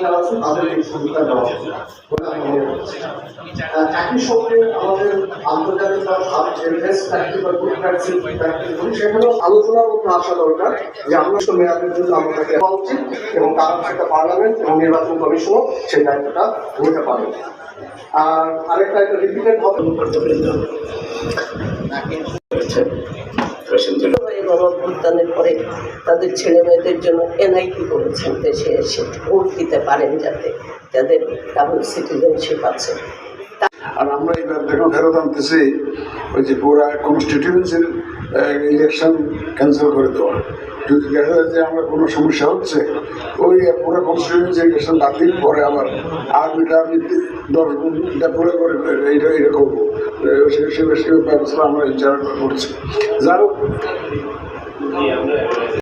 যারা আছে তাদের এই সুবিধা দেওয়া একই সঙ্গে আমাদের আন্তর্জাতিক সেখানেও আলোচনার মধ্যে আসা দরকার যে আমরা তো মেয়াদের জন্য আমাদেরকে উচিত এবং তার সেটা পার্লামেন্ট এবং নির্বাচন কমিশনও সেই দায়িত্বটা নিতে পারে। আর আরেকটা একটা রিপিটেড হবে গণঅভ্যুত্থানের পরে তাদের ছেলে মেয়েদের জন্য এনআইটি করেছেন, দেশে এসে ভোট দিতে পারেন যাতে যাদের ডাবল সিটিজেনশিপ আছে। আর আমরা এবার দেখুন ফেরত আনতেছি ওই যে পুরা কনস্টিটিউয়েন্সির ইলেকশন ক্যান্সেল করে দেওয়া যদি দেখা যায় যে আমার কোনো সমস্যা হচ্ছে ওই পুরো কনস্টিটিউন্সি ইলেকশন বাতিল পরে আবার আর এটা আমি দশ গুণটা পুরো করে এইটা এটা করব সে ব্যবস্থা আমরা ইনচার্জ করছি যাই হোক